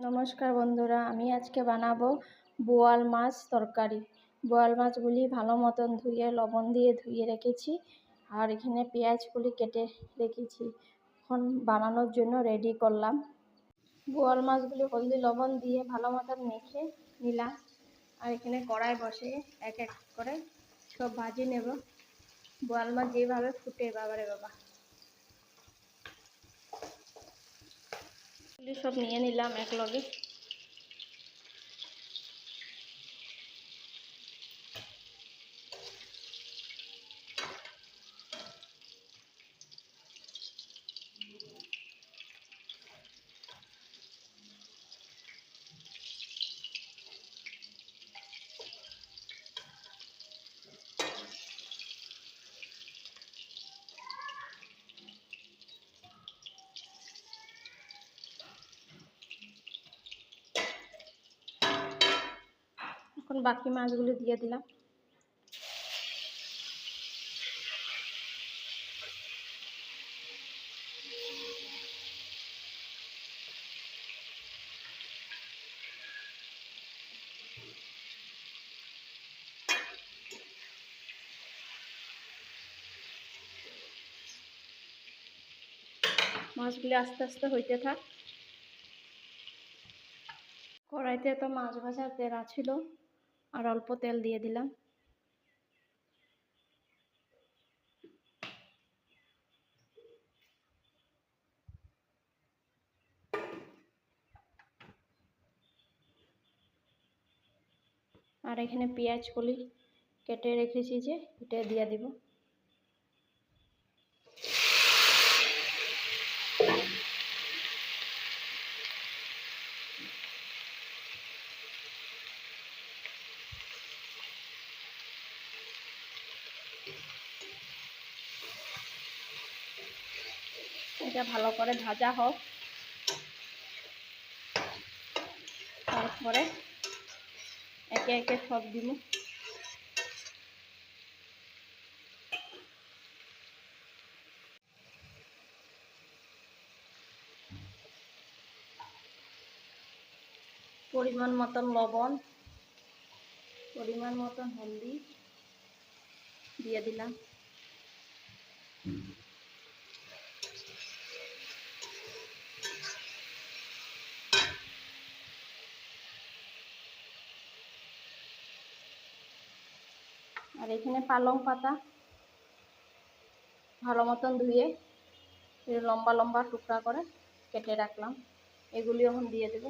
নমস্কার বন্ধুরা, আমি আজকে বানাবো বোয়াল মাছ তরকারি। বোয়াল মাছগুলি ভালো মতন ধুয়ে, লবণ দিয়ে ধুয়ে রেখেছি আর এখানে পেঁয়াজগুলি কেটে রেখেছি। এখন বানানোর জন্য রেডি করলাম। বোয়াল মাছগুলি হলদি লবণ দিয়ে ভালো মতন মেখে নিলাম। আর এখানে কড়াই বসে এক এক করে সব ভাজি নেব। বোয়াল মাছ যেভাবে ফুটে, বাবারে বাবা। সব নিয়ে নিলাম এক লগে এখন বাকি মাছগুলো দিয়ে দিলাম। মাছগুলি আস্তে আস্তে হইতে থাক। কড়াইতে তো মাছ ভাজার তেল ছিল। আর অল্প তেল দিয়ে দিলাম। আর এখানে পেঁয়াজ কলি কেটে রেখেছি যে, এটা দিয়ে দিব। এটা ভালো করে ভাজা হোক। তারপরে একে একে সব দিব। পরিমাণ মতন লবণ, পরিমাণ মতন হলদি দিয়ে দিলাম। আর এখানে পালং পাতা। ভালো মতন ধুয়ে লম্বা লম্বা টুকরা করে কেটে রাখলাম। এগুলি এখন দিয়ে দেব।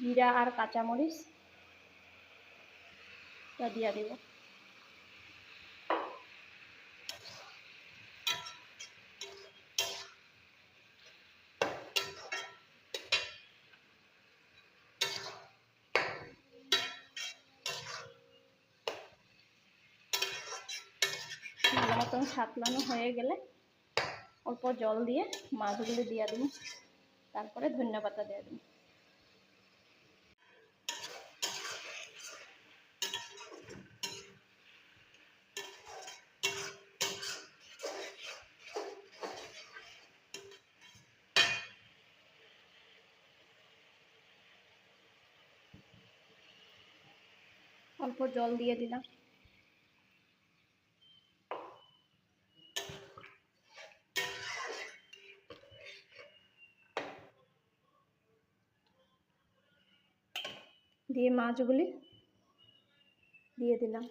জিরা আর কাঁচামরিচ দিয়ে দেবো। মতন সাতলানো হয়ে গেলে অল্প জল দিয়ে মাছগুলি দিয়ে দিন তারপরে ধনিয়া পাতা দিয়ে দিন অল্প জল দিয়ে দিলাম। দিয়ে মাছগুলি দিয়ে দিলাম।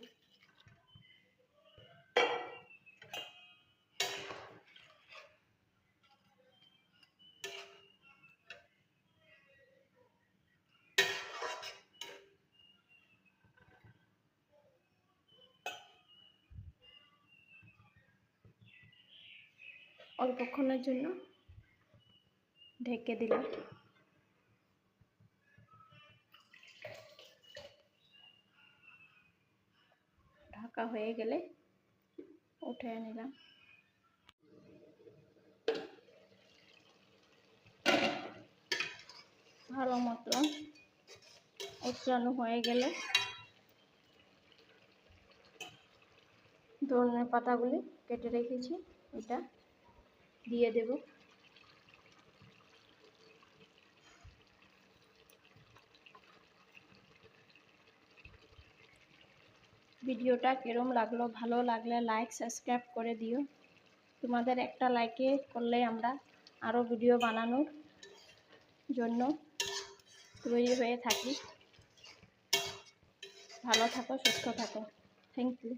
অল্পক্ষণের জন্য ঢেকে দিলাম। ঢাকা হয়ে গেলে উঠে নিলাম। ভালো মতো উৎরানো হয়ে গেলে ধনে পাতাগুলি কেটে রেখেছি, এটা দিয়ে দেব। ভিডিওটা কেরম লাগল, ভালো লাগলে লাইক সাবস্ক্রাইব করে দিও। তোমাদের একটা লাইকে করলে আমরা আরও ভিডিও বানানোর জন্য তৈরি হয়ে থাকি। ভালো থাকো, সুস্থ থাকো। Thank you